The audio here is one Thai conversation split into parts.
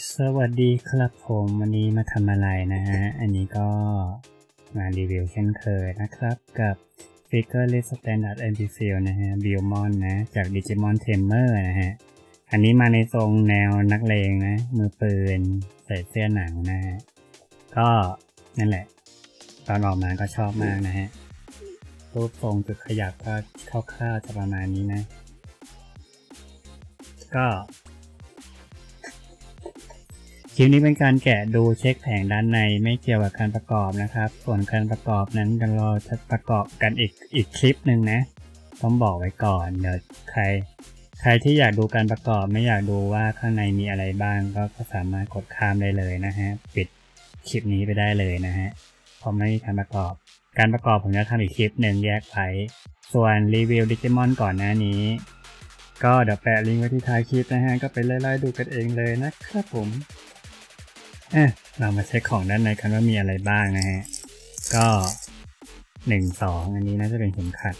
สวัสดีครับผมวันนี้มาทำอะไรนะฮะ อันนี้ก็มารีวิวเช่นเคยนะครับกับ Figure List Standard a n t i f i l นะฮะ b i l m o n นะ จาก Digimon Tamer นะฮะ อันนี้มาในทรงแนวนักเลงนะ มือปืนใส่เสื้อหนังนะฮะ ก็นั่นแหละ ตอนออกมาก็ชอบมากนะฮะ รูปทรงจุดขยับก็คร่าวๆจะประมาณนี้นะ ก็ คลิปนี้เป็นการแกะดูเช็คแผงด้านในไม่เกี่ยวกับการประกอบนะครับ ส่วนการประกอบนั้นเดี๋ยวเราจะประกอบกันอีกอีกคลิปหนึ่งนะ ต้องบอกไว้ก่อนเดี๋ยวใคร ใครที่อยากดูการประกอบไม่อยากดูว่าข้างในมีอะไรบ้างก็สามารถกดข้ามได้เลยนะฮะปิดคลิปนี้ไปได้เลยนะฮะเพราะไม่มีการประกอบ การประกอบผมจะทำอีกคลิปหนึ่งแยกไว้ส่วนรีวิวดิจิมอนก่อนหน้านี้ ก็เดี๋ยวแปะลิงก์ไว้ที่ท้ายคลิปนะฮะก็ไปไล่ๆดูกันเองเลยนะครับผม เอ๊ะเรามาเช็คของด้านในกันว่ามีอะไรบ้างนะฮะ ก็หนึ่งสองอันนี้น่าจะเป็นเข็มขัด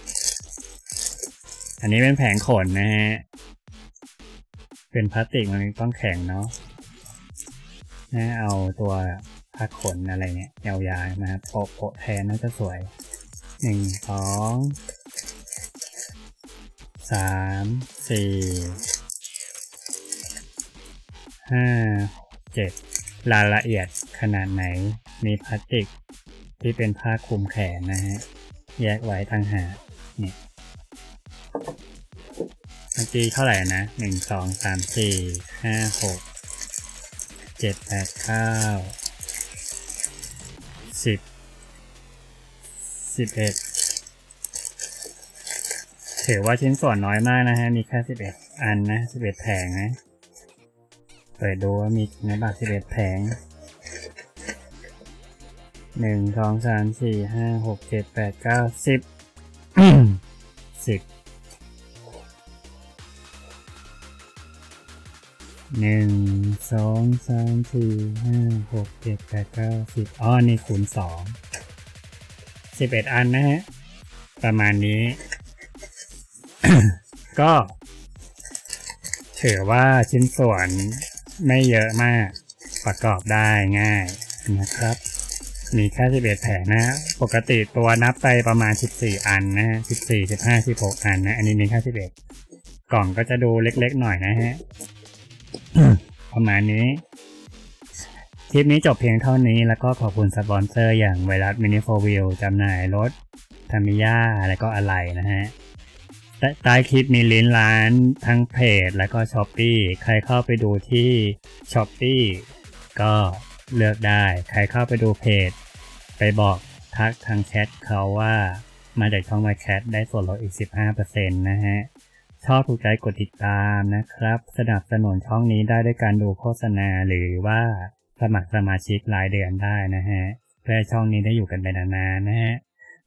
อันนี้เป็นแผงขนนะฮะ เป็นพลาสติกมันต้องแข็งเนาะนะเอาตัวผ้าขนอะไรเนี่ยยาวๆนะครับโปะโปะแทนน่าจะสวยหนึ่งสองสามสี่ห้าเจ็ด รายละเอียดขนาดไหน มีพลาสติกที่เป็นผ้าคลุมแขนนะฮะ แยกไว้ต่างหากเนี่ยเมื่อกี้เท่าไหร่นะหนึ่งสองสามสี่ห้าหกเจ็ดแปดเก้าสิบสิบเอ็ดถือว่าชิ้นส่วนน้อยมากนะฮะ มีแค่สิบเอ็ดอันนะสิบเอ็ดแผงนะ ปิดดูว่ามีในบัตรสิบเอ็ดแผงหนึ่งสองสามสี่ห้าหกเจ็ดแปดเก้าสิบสิบหนึ่งสองสามสี่ห้าหกเจ็ดแปดเก้าสิบอ๋อนี่คูณสองสิบเอ็ดอันนะฮะ ประมาณนี้ ก็ถือว่าชิ้นส่วน ไม่เยอะมาก ประกอบได้ง่ายนะครับ มีแค่11แผงนะฮะปกติตัวนับไปประมาณ 14 อันนะฮะ14 15 16 อันนะ อันนี้มีแค่11 กล่องก็จะดูเล็กๆหน่อยนะฮะ ประมาณนี้คลิปนี้จบเพียงเท่านี้แล้วก็ขอบคุณสปอนเซอร์อย่างไวรัสมินิโฟวิลจำหน่ายรถทามิยาแล้วก็อะไรนะฮะ ใต้คลิปมีลิงก์ร้านทั้งเพจแล้วก็ช้อปปีใครเข้าไปดูที่ช้อปปีก็เลือกได้ ใครเข้าไปดูเพจ ไปบอกทักทางแชทเขาว่ามาจากช่องมาแคทได้ส่วนลดอีก 15%นะฮะ ชอบถูกใจกดติดตามนะครับ สนับสนุนช่องนี้ได้ด้วยการดูโฆษณาหรือว่าสมัครสมาชิกรายเดือนได้นะฮะ เพื่อช่องนี้ได้อยู่กันไปนานๆนะฮะ